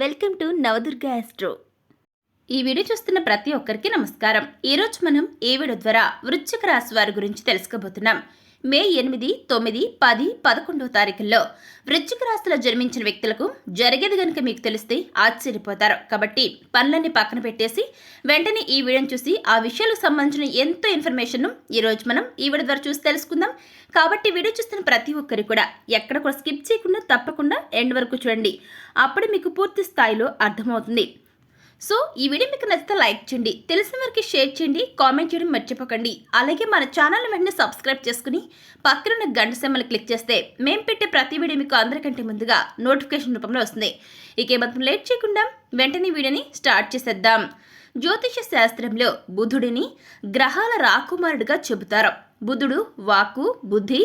Welcome to Navadurga astro ఈ video చూస్తున్న ప్రతి ఒక్కరికి నమస్కారం. ఈరోజు మనం ఈ వీడియో ద్వారా వృశ్చిక రాశి వారి గురించి తెలుసుకోబోతున్నాం? మే ఎనిమిది తొమ్మిది పది పదకొండో తారీఖుల్లో వృశ్చిక రాశిలో జన్మించిన వ్యక్తులకు జరిగేది గనుక మీకు తెలిస్తే ఆశ్చర్యపోతారు. కాబట్టి పనులన్నీ పక్కన పెట్టేసి వెంటనే ఈ వీడియోని చూసి ఆ విషయాలకు సంబంధించిన ఎంతో ఇన్ఫర్మేషన్ను ఈ రోజు మనం ఈ వీడియో ద్వారా చూసి తెలుసుకుందాం. కాబట్టి వీడియో చూస్తున్న ప్రతి ఒక్కరు కూడా ఎక్కడ కూడా స్కిప్ చేయకుండా తప్పకుండా ఎండ్ వరకు చూడండి. అప్పుడు మీకు పూర్తి స్థాయిలో అర్థమవుతుంది. సో ఈ వీడియో మీకు నచ్చితే లైక్ చేయండి తెలిసిన వారికి షేర్ చేయండి కామెంట్ చేయడం మర్చిపోకండి. అలాగే మన ఛానల్ వెంటనే సబ్స్క్రైబ్ చేసుకుని పక్కనున్న గంట సెమ్మలు క్లిక్ చేస్తే మేము పెట్టే ప్రతి వీడియో మీకు అందరికంటే ముందుగా నోటిఫికేషన్ రూపంలో వస్తుంది. ఇక మొత్తం లేట్ చేయకుండా వెంటనే వీడియోని స్టార్ట్ చేసేద్దాం. జ్యోతిష శాస్త్రంలో బుధుడిని గ్రహాల రాకుమారుడిగా చెబుతారు. బుధుడు వాక్కు బుద్ధి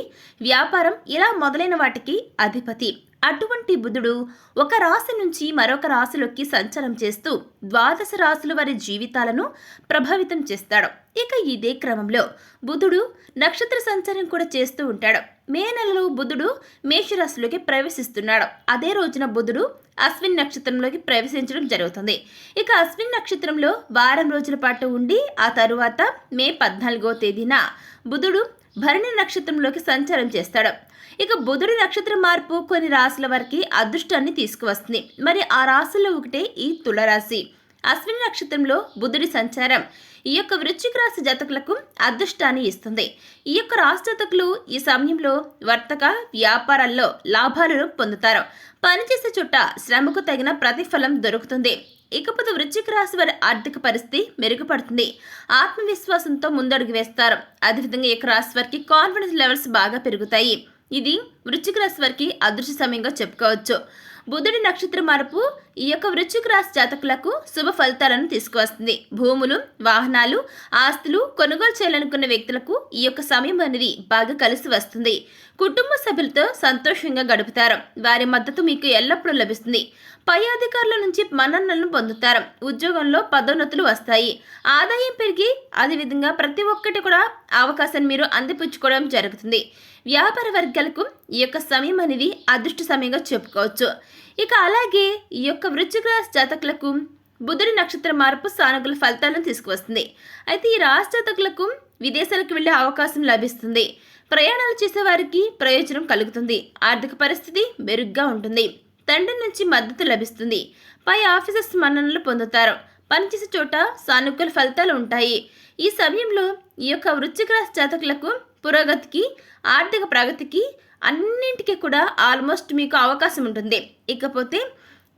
వ్యాపారం ఇలా మొదలైన వాటికి అధిపతి. అటువంటి బుధుడు ఒక రాశి నుంచి మరొక రాశిలోకి సంచారం చేస్తూ ద్వాదశ రాశుల వారి జీవితాలను ప్రభావితం చేస్తాడు. ఇక ఇదే క్రమంలో బుధుడు నక్షత్ర సంచారం కూడా చేస్తూ ఉంటాడు. మే నెలలో బుధుడు మేషరాశిలోకి ప్రవేశిస్తున్నాడు. అదే రోజున బుధుడు అశ్విన్ నక్షత్రంలోకి ప్రవేశించడం జరుగుతుంది. ఇక అశ్విన్ నక్షత్రంలో వారం రోజుల పాటు ఉండి ఆ తరువాత మే పద్నాలుగో తేదీన బుధుడు భరణి నక్షత్రంలోకి సంచారం చేస్తాడు. ఇక బుధుడి నక్షత్ర మార్పు కొన్ని రాశుల వరకు అదృష్టాన్ని తీసుకువస్తుంది. మరి ఆ రాశుల్లో ఒకటే ఈ తులరాశి. అశ్విని నక్షత్రంలో బుధుడి సంచారం. ఈ యొక్క వృశ్చిక రాశి జాతకులకు అదృష్టాన్ని ఇస్తుంది. ఈ యొక్క రాశి జాతకులు ఈ సమయంలో వర్తక వ్యాపారాల్లో లాభాలను పొందుతారు. పనిచేసే చుట్ట శ్రమకు తగిన ప్రతిఫలం దొరుకుతుంది. ఇకపోతే వృశ్చిక రాశి వారి ఆర్థిక పరిస్థితి మెరుగుపడుతుంది. ఆత్మవిశ్వాసంతో ముందడుగు వేస్తారు. అదేవిధంగా ఈ రాశి వారికి కాన్ఫిడెన్స్ లెవెల్స్ బాగా పెరుగుతాయి. ఇది వృశ్చిక రాశి వారికి అదృష్ట సమయంగా చెప్పుకోవచ్చు. బుధుడి నక్షత్ర మార్పు ఈ యొక్క వృశ్చిక రాశి జాతకులకు శుభ ఫలితాలను తీసుకువస్తుంది. భూములు వాహనాలు ఆస్తులు కొనుగోలు చేయాలనుకున్న వ్యక్తులకు ఈ యొక్క సమయం అనేది బాగా కలిసి వస్తుంది. కుటుంబ సభ్యులతో సంతోషంగా గడుపుతారు. వారి మద్దతు మీకు ఎల్లప్పుడూ లభిస్తుంది. పై అధికారుల నుంచి మన్ననలను పొందుతారు. ఉద్యోగంలో పదోన్నతులు వస్తాయి. ఆదాయం పెరిగి అదేవిధంగా ప్రతి ఒక్కటి కూడా అవకాశాన్ని మీరు అందిపుచ్చుకోవడం జరుగుతుంది. వ్యాపార వర్గాలకు ఈ యొక్క సమయం అనేది అదృష్ట సమయంగా చెప్పుకోవచ్చు. ఇక అలాగే ఈ యొక్క వృచ్చిక రాశి జాతకులకు బుధుడి నక్షత్ర మార్పు సానుకూల ఫలితాలను తీసుకువస్తుంది. అయితే ఈ రాశి జాతకులకు విదేశాలకు వెళ్ళే అవకాశం లభిస్తుంది. ప్రయాణాలు చేసే వారికి ప్రయోజనం కలుగుతుంది. ఆర్థిక పరిస్థితి మెరుగ్గా ఉంటుంది. తండ్రి నుంచి మద్దతు లభిస్తుంది. పై ఆఫీసర్స్ మన్ననలు పొందుతారు. పనిచేసే చోట సానుకూల ఫలితాలు ఉంటాయి. ఈ సమయంలో ఈ యొక్క వృశ్చిక రాశి జాతకులకు పురోగతికి ఆర్థిక ప్రగతికి అన్నింటికి కూడా ఆల్మోస్ట్ మీకు అవకాశం ఉంటుంది. ఇకపోతే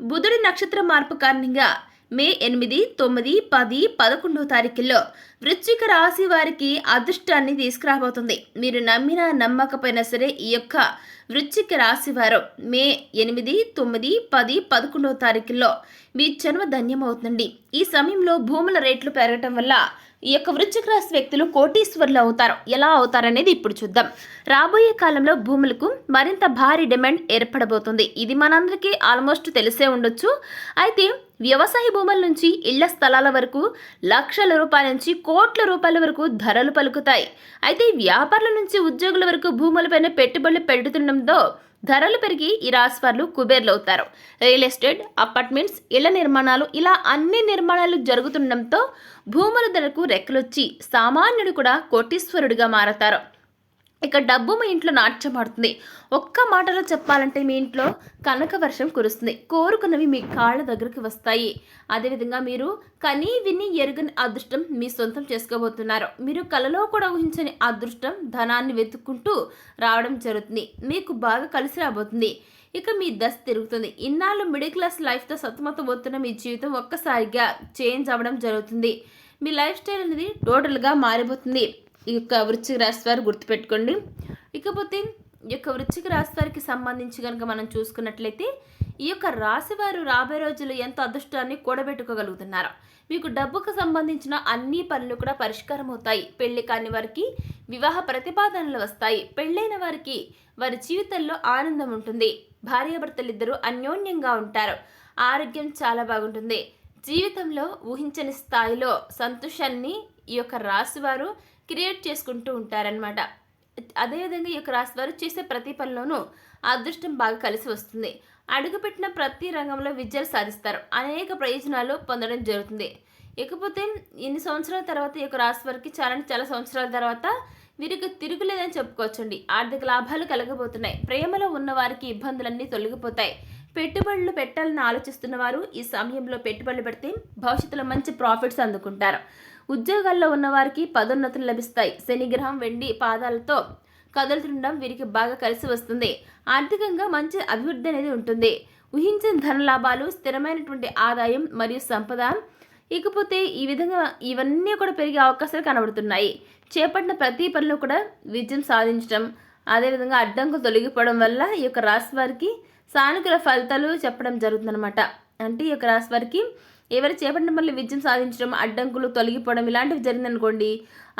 బుధుడి నక్షత్ర మార్పు కారణంగా మే ఎనిమిది తొమ్మిది పది పదకొండో తారీఖుల్లో వృశ్చిక రాశి వారికి అదృష్టాన్ని తీసుకురాబోతుంది. మీరు నమ్మినా నమ్మకపోయినా సరే ఈ యొక్క వృశ్చిక రాశి వారు మే ఎనిమిది తొమ్మిది పది పదకొండో తారీఖుల్లో మీ జన్మ ధన్యమవుతుంది ఈ సమయంలో భూముల రేట్లు పెరగటం వల్ల ఈ యొక్క వృశ్చిక రాశి వ్యక్తులు కోటీశ్వర్లు అవుతారు. ఎలా అవుతారనేది ఇప్పుడు చూద్దాం. రాబోయే కాలంలో భూములకు మరింత భారీ డిమాండ్ ఏర్పడబోతుంది. ఇది మనందరికీ ఆల్మోస్ట్ తెలిసే ఉండొచ్చు. అయితే వ్యవసాయ భూముల నుంచి ఇళ్ళ స్థలాల వరకు లక్షల రూపాయల నుంచి కోట్ల రూపాయల వరకు ధరలు పలుకుతాయి. అయితే వ్యాపారుల నుంచి ఉద్యోగుల వరకు భూములపైన పెట్టుబడులు పెడుతుండడంతో ధరలు పెరిగి ఈ రాశి కుబేర్లు అవుతారు రియల్ ఎస్టేట్ అపార్ట్మెంట్స్ ఇళ్ళ నిర్మాణాలు ఇలా అన్ని నిర్మాణాలు జరుగుతుండటంతో భూముల ధరకు రెక్కలొచ్చి సామాన్యుడు కూడా కోటీశ్వరుడిగా మారతారు. ఇక డబ్బు మీ ఇంట్లో నాట్యమాడుతుంది ఒక్క మాటలో చెప్పాలంటే మీ ఇంట్లో కనక వర్షం కురుస్తుంది. కోరుకున్నవి మీ కాళ్ళ దగ్గరికి వస్తాయి. అదేవిధంగా మీరు కనీ విని ఎరుగని అదృష్టం మీ సొంతం చేసుకోబోతున్నారు. మీరు కలలో కూడా ఊహించని అదృష్టం ధనాన్ని వెతుక్కుంటూ రావడం జరుగుతుంది. మీకు బాగా కలిసి రాబోతుంది. ఇక మీ దశ తిరుగుతుంది. ఇన్నాళ్ళు మిడిల్ క్లాస్ లైఫ్తో సతమతమవుతున్న మీ జీవితం ఒక్కసారిగా చేంజ్ అవ్వడం జరుగుతుంది. మీ లైఫ్ స్టైల్ అనేది టోటల్గా మారిపోతుంది. ఈ యొక్క వృశ్చిక రాశి వారు గుర్తుపెట్టుకోండి. ఇకపోతే ఈ యొక్క వృశ్చిక రాశి వారికి సంబంధించి కనుక మనం చూసుకున్నట్లయితే ఈ యొక్క రాశి వారు రాబోయే రోజుల్లో ఎంతో అదృష్టాన్ని కూడబెట్టుకోగలుగుతున్నారు. మీకు డబ్బుకు సంబంధించిన అన్ని పనులు కూడా పరిష్కారం అవుతాయి. పెళ్ళి కాని వారికి వివాహ ప్రతిపాదనలు వస్తాయి. పెళ్ళైన వారికి వారి జీవితంలో ఆనందం ఉంటుంది. భార్యాభర్తలు ఇద్దరు అన్యోన్యంగా ఉంటారు. ఆరోగ్యం చాలా బాగుంటుంది. జీవితంలో ఊహించని స్థాయిలో సంతోషాన్ని ఈ యొక్క రాశి వారు క్రియేట్ చేసుకుంటూ ఉంటారనమాట అదేవిధంగా ఈ యొక్క రాశి వారు చేసే ప్రతి పనిలోనూ అదృష్టం బాగా కలిసి వస్తుంది. అడుగుపెట్టిన ప్రతి రంగంలో విజయాలు సాధిస్తారు. అనేక ప్రయోజనాలు పొందడం జరుగుతుంది. ఇకపోతే ఇన్ని సంవత్సరాల తర్వాత ఈ యొక్క రాశి వారికి చాలా అంటే చాలా సంవత్సరాల తర్వాత వీరికి తిరుగులేదని చెప్పుకోవచ్చండి. ఆర్థిక లాభాలు కలగబోతున్నాయి. ప్రేమలో ఉన్న వారికి ఇబ్బందులన్నీ తొలగిపోతాయి. పెట్టుబడులు పెట్టాలని ఆలోచిస్తున్న వారు ఈ సమయంలో పెట్టుబడులు పెడితే భవిష్యత్తులో మంచి ప్రాఫిట్స్ అందుకుంటారు. ఉద్యోగాల్లో ఉన్నవారికి పదోన్నతులు లభిస్తాయి. శనిగ్రహం వెండి పాదాలతో కదులుతుండడం వీరికి బాగా కలిసి వస్తుంది. ఆర్థికంగా మంచి అభివృద్ధి అనేది ఉంటుంది. ఊహించిన ధన లాభాలు స్థిరమైనటువంటి ఆదాయం మరియు సంపద ఇకపోతే ఈ విధంగా ఇవన్నీ కూడా పెరిగే అవకాశాలు కనబడుతున్నాయి. చేపట్టిన ప్రతి పనిలో కూడా విజయం సాధించడం అదేవిధంగా అడ్డంకులు తొలగిపోవడం వల్ల ఈ యొక్క రాశి వారికి సానుకూల ఫలితాలు చెప్పడం జరుగుతుందన్నమాట. అంటే ఈ యొక్క రాశి వారికి ఎవరు చేపట్టిన పనులు విజయం సాధించడం అడ్డంకులు తొలగిపోవడం ఇలాంటివి జరిగిందనుకోండి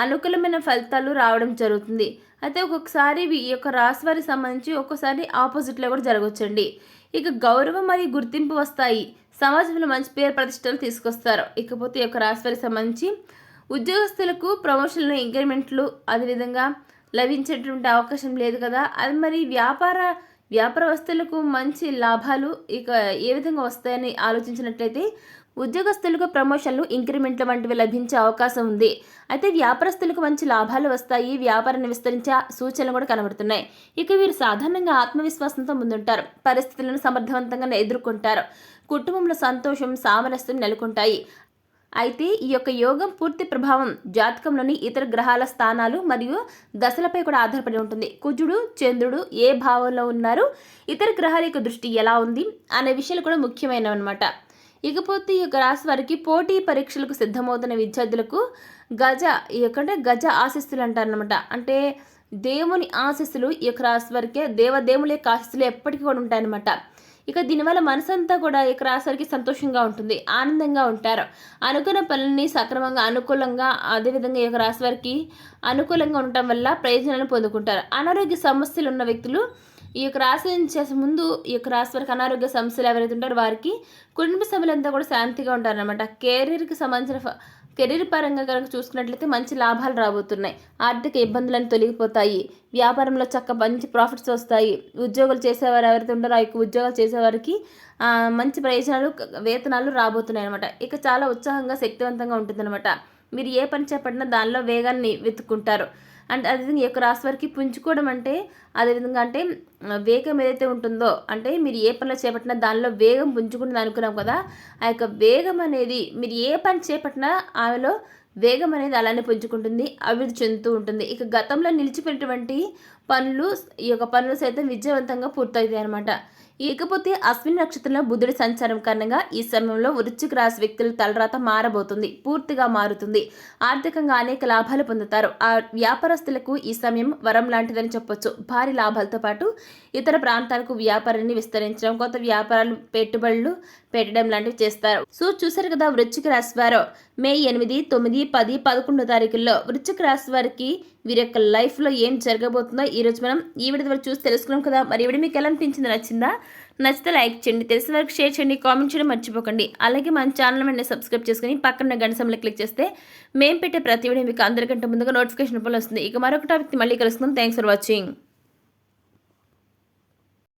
అనుకూలమైన ఫలితాలు రావడం జరుగుతుంది. అయితే ఒక్కొక్కసారి ఈ యొక్క రాశి వారికి సంబంధించి ఒక్కోసారి ఆపోజిట్లో కూడా జరగవచ్చండి ఇక గౌరవం మరియు గుర్తింపు వస్తాయి. సమాజంలో మంచి పేరు ప్రతిష్టలు తీసుకొస్తారు. ఇకపోతే ఈ యొక్క రాశి వారికి సంబంధించి ఉద్యోగస్తులకు ప్రమోషన్లు ఇంక్రిమెంట్లు అదేవిధంగా లభించేటువంటి అవకాశం లేదు కదా. అది మరి వ్యాపార వ్యాపారస్తులకు మంచి లాభాలు ఇక ఏ విధంగా వస్తాయని ఆలోచించినట్లయితే ఉద్యోగస్తులకు ప్రమోషన్లు ఇంక్రిమెంట్లు వంటివి లభించే అవకాశం ఉంది. అయితే వ్యాపారస్తులకు మంచి లాభాలు వస్తాయి. వ్యాపారాన్ని విస్తరించే సూచనలు కూడా కనబడుతున్నాయి. ఇక వీరు సాధారణంగా ఆత్మవిశ్వాసంతో ముందుంటారు. పరిస్థితులను సమర్థవంతంగా ఎదుర్కొంటారు. కుటుంబంలో సంతోషం సామరస్యం నెలకొంటాయి. అయితే ఈ యొక్క యోగం పూర్తి ప్రభావం జాతకంలోని ఇతర గ్రహాల స్థానాలు మరియు దశలపై కూడా ఆధారపడి ఉంటుంది. కుజుడు చంద్రుడు ఏ భావంలో ఉన్నారు ఇతర గ్రహాల యొక్క దృష్టి ఎలా ఉంది అనే విషయాలు కూడా ముఖ్యమైనవి అనమాట ఇకపోతే ఈ యొక్క రాశి వారికి పోటీ పరీక్షలకు సిద్ధమవుతున్న విద్యార్థులకు గజ ఈ యొక్క అంటే గజ ఆశిస్తులు అంటారనమాట అంటే దేవుని ఆశస్సులు ఈ యొక్క రాశి వారికే దేవదేవుల యొక్క ఆశస్సులు ఎప్పటికీ కూడా ఉంటాయన్నమాట. ఇక దీనివల్ల మనసంతా కూడా ఇక రాసరికి సంతోషంగా ఉంటుంది ఆనందంగా ఉంటారు. అనుకున్న పనులని సక్రమంగా అనుకూలంగా అదేవిధంగా ఈ యొక్క రాశి వారికి అనుకూలంగా ఉండటం వల్ల ప్రయోజనాలు పొందుకుంటారు. అనారోగ్య సమస్యలు ఉన్న వ్యక్తులు ఈ యొక్క రాశి చేసే ముందు ఈ యొక్క రాశి వారికి అనారోగ్య సమస్యలు ఎవరైతే ఉంటారో వారికి కుటుంబ సభ్యులంతా కూడా శాంతిగా ఉంటారనమాట కెరీర్కి సంబంధించిన కెరీర్ పరంగా కనుక చూసుకున్నట్లయితే మంచి లాభాలు రాబోతున్నాయి. ఆర్థిక ఇబ్బందులను తొలగిపోతాయి. వ్యాపారంలో చక్క మంచి ప్రాఫిట్స్ వస్తాయి. ఉద్యోగాలు చేసేవారు ఎవరైతే ఉంటారో ఆ యొక్క ఉద్యోగాలు చేసేవారికి మంచి ప్రయోజనాలు వేతనాలు రాబోతున్నాయి అనమాట ఇక చాలా ఉత్సాహంగా శక్తివంతంగా ఉంటుందన్నమాట. మీరు ఏ పని చేపట్టినా దానిలో వేగాన్ని వెతుక్కుంటారు. అండ్ అదేవిధంగా ఈ యొక్క రాశి వారికి పుంజుకోవడం అంటే అదేవిధంగా అంటే వేగం ఏదైతే ఉంటుందో అంటే మీరు ఏ పనిలో చేపట్టినా దానిలో వేగం పుంజుకుంటుంది అనుకున్నాం కదా ఆ యొక్క వేగం అనేది మీరు ఏ పని చేపట్టినా ఆమెలో వేగం అనేది అలానే పుంజుకుంటుంది అభివృద్ధి చెందుతూ ఉంటుంది. ఇక గతంలో నిలిచిపోయినటువంటి పనులు ఈ యొక్క పనులు సైతం విజయవంతంగా పూర్తవుతాయి అనమాట ఇకపోతే అశ్విన్ నక్షత్రంలో బుధుడి సంచారం కారణంగా ఈ సమయంలో వృశ్చిక రాశి వ్యక్తుల తలరాత మారబోతుంది. పూర్తిగా మారుతుంది. ఆర్థికంగా అనేక లాభాలు పొందుతారు. ఆ వ్యాపారస్తులకు ఈ సమయం వరం లాంటిదని చెప్పొచ్చు. భారీ లాభాలతో పాటు ఇతర ప్రాంతాలకు వ్యాపారాన్ని విస్తరించడం కొత్త వ్యాపారాలు పెట్టుబడులు పెట్టడం లాంటివి చేస్తారు. సో చూసారు కదా వృశ్చిక రాశి వారు మే ఎనిమిది తొమ్మిది పది పదకొండో తారీఖుల్లో వృశ్చిక రాశి వారికి వీరి యొక్క లైఫ్లో ఏం జరగబోతుందో ఈరోజు మనం ఈ విడిది వరకు చూసి తెలుసుకున్నాం కదా. మరి ఇవిడ మీకు ఎలా అనిపించింది నచ్చిందా? నచ్చితే లైక్ చేయండి తెలిసిన వరకు షేర్ చేయండి కామెంట్ చేయడం మర్చిపోకండి. అలాగే మన ఛానల్ మీద సబ్స్క్రైబ్ చేసుకుని పక్కన గంట క్లిక్ చేస్తే మేము పెట్టే ప్రతి వీడియో మీకు అందరికంటే ముందుగా నోటిఫికేషన్ రూపంలో వస్తుంది. ఇక మరొక టాపిక్ మళ్ళీ కలుసుకుందాం. Thanks for watching